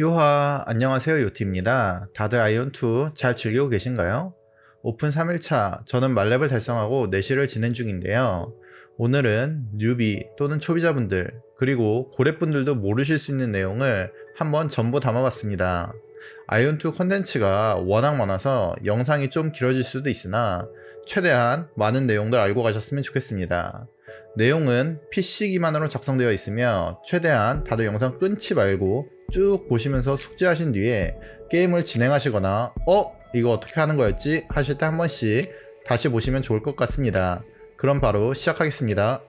요하, 안녕하세요. 요티입니다. 다들 아이온2 잘 즐기고 계신가요? 오픈 3일차, 저는 말렙을 달성하고 내실을 진행 중인데요. 오늘은 뉴비 또는 초비자분들, 그리고 고래분들도 모르실 수 있는 내용을 한번 전부 담아봤습니다. 아이온2 컨텐츠가 워낙 많아서 영상이 좀 길어질 수도 있으나 최대한 많은 내용들 알고 가셨으면 좋겠습니다. 내용은 PC 기반으로 작성되어 있으며 최대한 다들 영상 끊지 말고 쭉 보시면서 숙지하신 뒤에 게임을 진행하시거나 어? 이거 어떻게 하는 거였지? 하실 때 한 번씩 다시 보시면 좋을 것 같습니다. 그럼 바로 시작하겠습니다.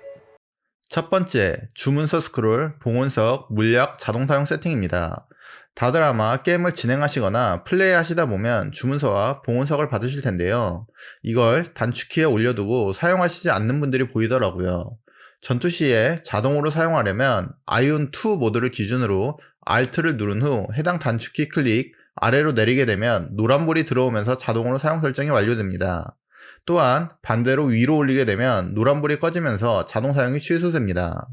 첫 번째, 주문서 스크롤, 봉온석, 물약, 자동 사용 세팅입니다. 다들 아마 게임을 진행하시거나 플레이 하시다 보면 주문서와 봉온석을 받으실 텐데요. 이걸 단축키에 올려두고 사용하시지 않는 분들이 보이더라고요. 전투 시에 자동으로 사용하려면 아이온2 모드를 기준으로 Alt를 누른 후 해당 단축키 클릭 아래로 내리게 되면 노란불이 들어오면서 자동으로 사용 설정이 완료됩니다. 또한 반대로 위로 올리게 되면 노란불이 꺼지면서 자동 사용이 취소됩니다.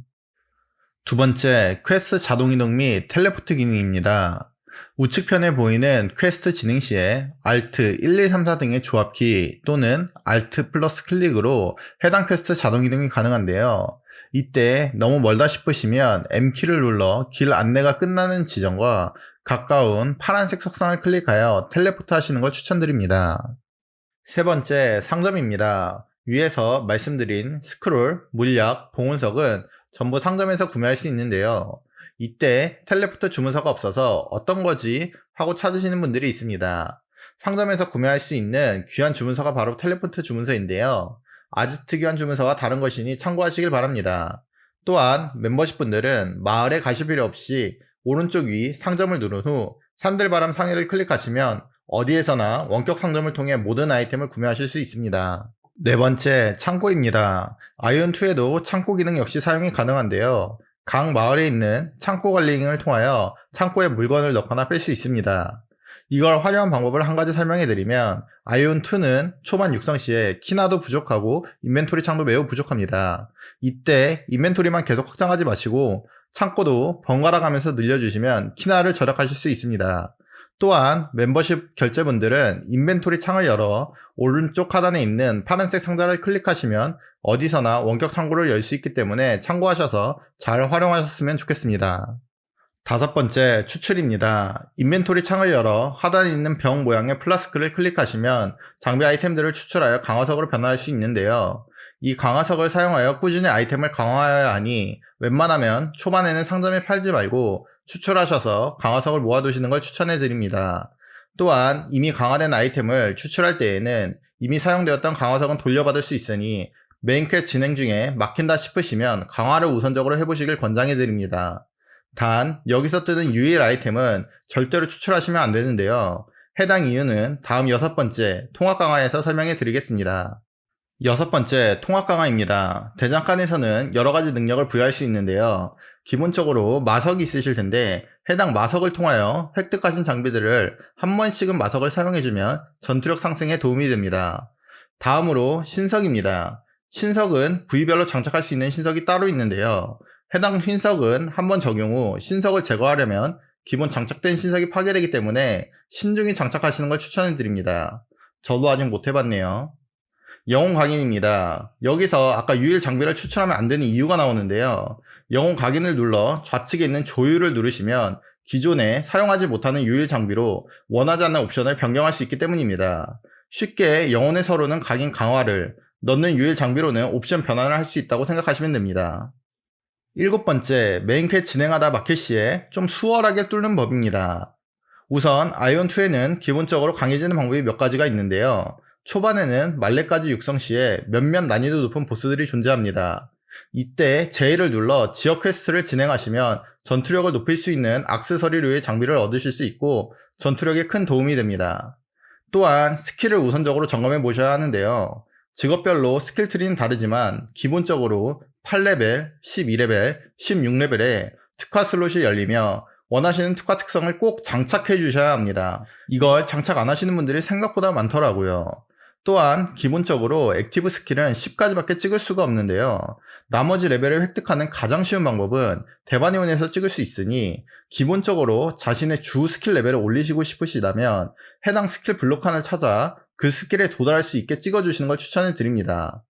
두 번째, 퀘스트 자동 이동 및 텔레포트 기능입니다. 우측편에 보이는 퀘스트 진행 시에 Alt 1, 2, 3, 4 등의 조합키 또는 Alt 플러스 클릭으로 해당 퀘스트 자동 이동이 가능한데요. 이때 너무 멀다 싶으시면 M키를 눌러 길 안내가 끝나는 지점과 가까운 파란색 석상을 클릭하여 텔레포트 하시는 걸 추천드립니다. 세 번째, 상점입니다. 위에서 말씀드린 스크롤, 물약, 봉은석은 전부 상점에서 구매할 수 있는데요. 이때 텔레포트 주문서가 없어서 어떤 거지? 하고 찾으시는 분들이 있습니다. 상점에서 구매할 수 있는 귀한 주문서가 바로 텔레포트 주문서인데요. 아주 특이한 주문서와 다른 것이니 참고하시길 바랍니다. 또한 멤버십 분들은 마을에 가실 필요 없이 오른쪽 위 상점을 누른 후 산들바람 상해를 클릭하시면 어디에서나 원격 상점을 통해 모든 아이템을 구매하실 수 있습니다. 네 번째, 창고입니다. 아이온2에도 창고 기능 역시 사용이 가능한데요. 각 마을에 있는 창고 관리를 통하여 창고에 물건을 넣거나 뺄 수 있습니다. 이걸 활용한 방법을 한 가지 설명해 드리면 아이온2는 초반 육성 시에 키나도 부족하고 인벤토리 창도 매우 부족합니다. 이때 인벤토리만 계속 확장하지 마시고 창고도 번갈아 가면서 늘려주시면 키나를 절약하실 수 있습니다. 또한 멤버십 결제분들은 인벤토리 창을 열어 오른쪽 하단에 있는 파란색 상자를 클릭하시면 어디서나 원격 창고를 열 수 있기 때문에 참고하셔서 잘 활용하셨으면 좋겠습니다. 다섯 번째, 추출입니다. 인벤토리 창을 열어 하단에 있는 병 모양의 플라스크를 클릭하시면 장비 아이템들을 추출하여 강화석으로 변화할 수 있는데요. 이 강화석을 사용하여 꾸준히 아이템을 강화해야 하니 웬만하면 초반에는 상점에 팔지 말고 추출하셔서 강화석을 모아두시는 걸 추천해 드립니다. 또한 이미 강화된 아이템을 추출할 때에는 이미 사용되었던 강화석은 돌려받을 수 있으니 메인퀘 진행 중에 막힌다 싶으시면 강화를 우선적으로 해보시길 권장해 드립니다. 단 여기서 뜨는 유일 아이템은 절대로 추출하시면 안 되는데요. 해당 이유는 다음 여섯 번째 통합 강화에서 설명해 드리겠습니다. 여섯 번째 통합 강화입니다. 대장간에서는 여러 가지 능력을 부여할 수 있는데요. 기본적으로 마석이 있으실 텐데 해당 마석을 통하여 획득하신 장비들을 한 번씩은 마석을 사용해주면 전투력 상승에 도움이 됩니다. 다음으로 신석입니다. 신석은 부위별로 장착할 수 있는 신석이 따로 있는데요. 해당 신석은 한 번 적용 후 신석을 제거하려면 기본 장착된 신석이 파괴되기 때문에 신중히 장착하시는 걸 추천해 드립니다. 저도 아직 못 해봤네요. 영웅 각인입니다. 여기서 아까 유일 장비를 추출하면 안 되는 이유가 나오는데요. 영웅 각인을 눌러 좌측에 있는 조율을 누르시면 기존에 사용하지 못하는 유일 장비로 원하지 않는 옵션을 변경할 수 있기 때문입니다. 쉽게 영혼의 서로는 각인 강화를 넣는 유일 장비로는 옵션 변환을 할 수 있다고 생각하시면 됩니다. 일곱 번째, 메인캐 진행하다 막힐 시에 좀 수월하게 뚫는 법입니다. 우선 아이온2에는 기본적으로 강해지는 방법이 몇 가지가 있는데요. 초반에는 말레까지 육성 시에 몇몇 난이도 높은 보스들이 존재합니다. 이때 J를 눌러 지역 퀘스트를 진행하시면 전투력을 높일 수 있는 악세서리류의 장비를 얻으실 수 있고 전투력에 큰 도움이 됩니다. 또한 스킬을 우선적으로 점검해 보셔야 하는데요. 직업별로 스킬 트리는 다르지만 기본적으로 8레벨, 12레벨, 16레벨에 특화 슬롯이 열리며 원하시는 특화 특성을 꼭 장착해 주셔야 합니다. 이걸 장착 안 하시는 분들이 생각보다 많더라고요. 또한 기본적으로 액티브 스킬은 10가지밖에 찍을 수가 없는데요. 나머지 레벨을 획득하는 가장 쉬운 방법은 대바니온에서 찍을 수 있으니 기본적으로 자신의 주 스킬 레벨을 올리시고 싶으시다면 해당 스킬 블록칸을 찾아 그 스킬에 도달할 수 있게 찍어주시는 걸 추천해 드립니다.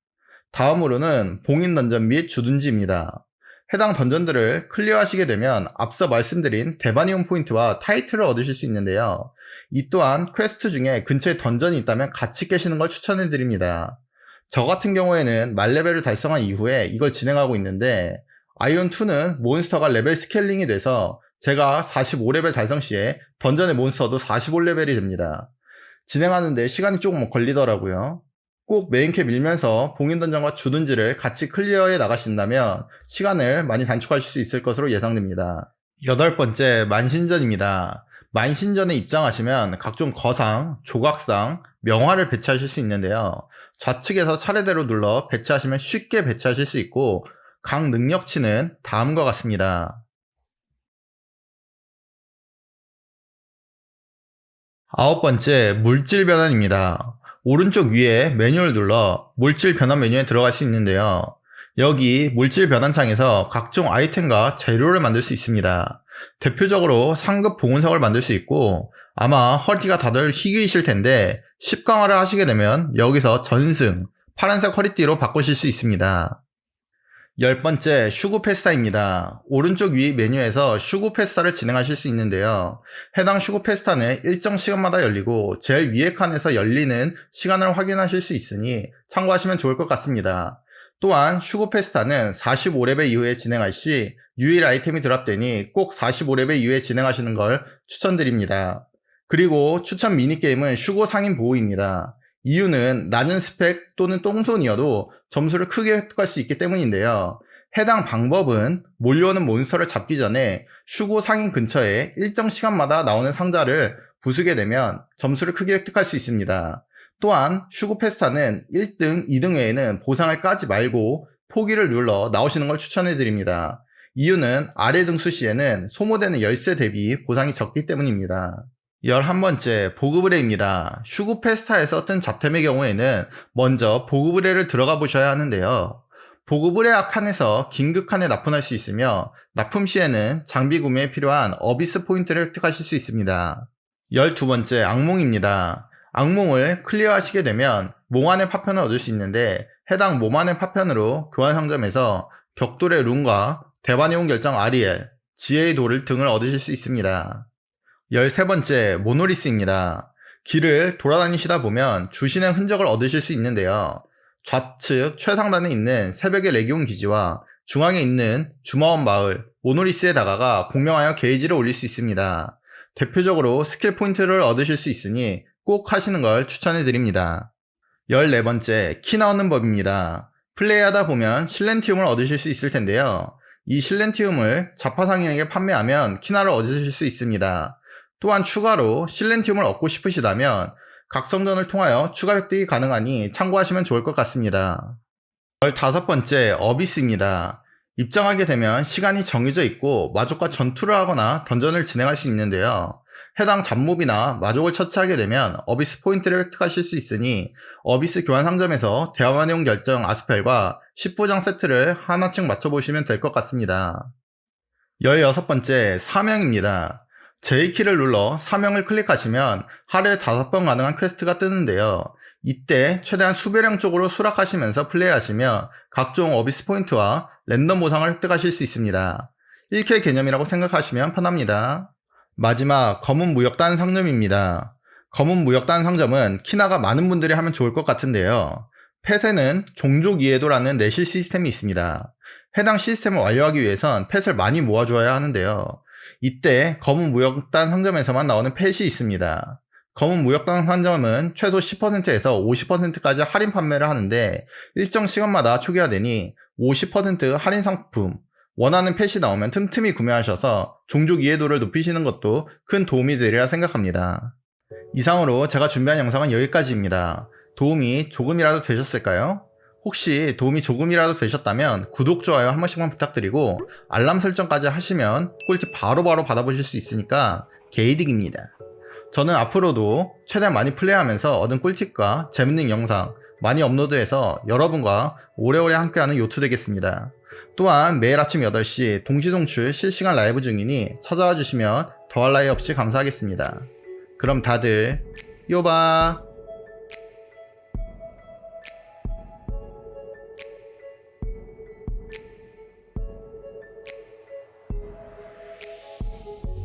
다음으로는 봉인 던전 및 주둔지입니다. 해당 던전들을 클리어하시게 되면 앞서 말씀드린 대바니온 포인트와 타이틀을 얻으실 수 있는데요. 이 또한 퀘스트 중에 근처에 던전이 있다면 같이 깨시는 걸 추천해 드립니다. 저 같은 경우에는 말레벨을 달성한 이후에 이걸 진행하고 있는데 아이온2는 몬스터가 레벨 스케일링이 돼서 제가 45레벨 달성 시에 던전의 몬스터도 45레벨이 됩니다. 진행하는데 시간이 조금 걸리더라고요. 꼭 메인캐 밀면서 봉인 던전과 주둔지를 같이 클리어해 나가신다면 시간을 많이 단축하실 수 있을 것으로 예상됩니다. 여덟 번째, 만신전입니다. 만신전에 입장하시면 각종 거상, 조각상, 명화를 배치하실 수 있는데요. 좌측에서 차례대로 눌러 배치하시면 쉽게 배치하실 수 있고 각 능력치는 다음과 같습니다. 아홉 번째, 물질 변환입니다. 오른쪽 위에 메뉴를 눌러 물질 변환 메뉴에 들어갈 수 있는데요. 여기 물질 변환 창에서 각종 아이템과 재료를 만들 수 있습니다. 대표적으로 상급 봉은석을 만들 수 있고 아마 허리띠가 다들 희귀이실 텐데 10강화를 하시게 되면 여기서 전승, 파란색 허리띠로 바꾸실 수 있습니다. 열 번째, 슈구 페스타입니다. 오른쪽 위 메뉴에서 슈구 페스타를 진행하실 수 있는데요. 해당 슈구 페스타는 일정 시간마다 열리고 제일 위에 칸에서 열리는 시간을 확인하실 수 있으니 참고하시면 좋을 것 같습니다. 또한 슈구 페스타는 45레벨 이후에 진행할 시 유일 아이템이 드랍되니 꼭 45레벨 이후에 진행하시는 걸 추천드립니다. 그리고 추천 미니게임은 슈고 상인 보호입니다. 이유는 낮은 스펙 또는 똥손이어도 점수를 크게 획득할 수 있기 때문인데요. 해당 방법은 몰려오는 몬스터를 잡기 전에 슈고 상인 근처에 일정 시간마다 나오는 상자를 부수게 되면 점수를 크게 획득할 수 있습니다. 또한 슈고 페스타는 1등, 2등 외에는 보상을 까지 말고 포기를 눌러 나오시는 걸 추천해 드립니다. 이유는 아래 등수 시에는 소모되는 열쇠 대비 보상이 적기 때문입니다. 11번째 보급의뢰입니다. 슈구 페스타에서 뜬 잡템의 경우에는 먼저 보급의뢰를 들어가 보셔야 하는데요. 보급의뢰 칸에서 긴급 칸에 납품할 수 있으며 납품 시에는 장비 구매에 필요한 어비스 포인트를 획득하실 수 있습니다. 12번째 악몽입니다. 악몽을 클리어하시게 되면 몽환의 파편을 얻을 수 있는데 해당 몽환의 파편으로 교환 상점에서 격돌의 룬과 대반이온 결정 아리엘, 지혜의 돌을 등을 얻으실 수 있습니다. 13번째 모노리스입니다. 길을 돌아다니시다 보면 주신의 흔적을 얻으실 수 있는데요. 좌측 최상단에 있는 새벽의 레기온 기지와 중앙에 있는 주마원 마을 모노리스에 다가가 공명하여 게이지를 올릴 수 있습니다. 대표적으로 스킬 포인트를 얻으실 수 있으니 꼭 하시는 걸 추천해 드립니다. 14번째 키 나오는 법입니다. 플레이하다 보면 실렌티움을 얻으실 수 있을 텐데요. 이 실렌티움을 자파상인에게 판매하면 키나를 얻으실 수 있습니다. 또한 추가로 실렌티움을 얻고 싶으시다면 각성전을 통하여 추가 획득이 가능하니 참고하시면 좋을 것 같습니다. 15번째 어비스입니다. 입장하게 되면 시간이 정해져 있고 마족과 전투를 하거나 던전을 진행할 수 있는데요. 해당 잡몹이나 마족을 처치하게 되면 어비스 포인트를 획득하실 수 있으니 어비스 교환 상점에서 대화만용 결정 아스펠과 10부장 세트를 하나씩 맞춰보시면 될 것 같습니다. 16번째 사명입니다. J키를 눌러 사명을 클릭하시면 하루에 5번 가능한 퀘스트가 뜨는데요. 이때 최대한 수배령 쪽으로 수락하시면서 플레이하시면 각종 어비스 포인트와 랜덤 보상을 획득하실 수 있습니다. 1K 개념이라고 생각하시면 편합니다. 마지막 검은 무역단 상점입니다. 검은 무역단 상점은 키나가 많은 분들이 하면 좋을 것 같은데요. 펫에는 종족 이해도라는 내실 시스템이 있습니다. 해당 시스템을 완료하기 위해선 펫을 많이 모아주어야 하는데요. 이때 검은 무역단 상점에서만 나오는 펫이 있습니다. 검은 무역단 상점은 최소 10%에서 50%까지 할인 판매를 하는데 일정 시간마다 초기화되니 50% 할인 상품, 원하는 펫이 나오면 틈틈이 구매하셔서 종족 이해도를 높이시는 것도 큰 도움이 되리라 생각합니다. 이상으로 제가 준비한 영상은 여기까지입니다. 도움이 조금이라도 되셨을까요? 혹시 도움이 조금이라도 되셨다면 구독, 좋아요 한 번씩만 부탁드리고 알람 설정까지 하시면 꿀팁 바로 바로 받아보실 수 있으니까 개이득입니다. 저는 앞으로도 최대한 많이 플레이하면서 얻은 꿀팁과 재밌는 영상 많이 업로드해서 여러분과 오래오래 함께하는 요트 되겠습니다. 또한 매일 아침 8시 동시송출 실시간 라이브 중이니 찾아와 주시면 더할 나위 없이 감사하겠습니다. 그럼 다들 요바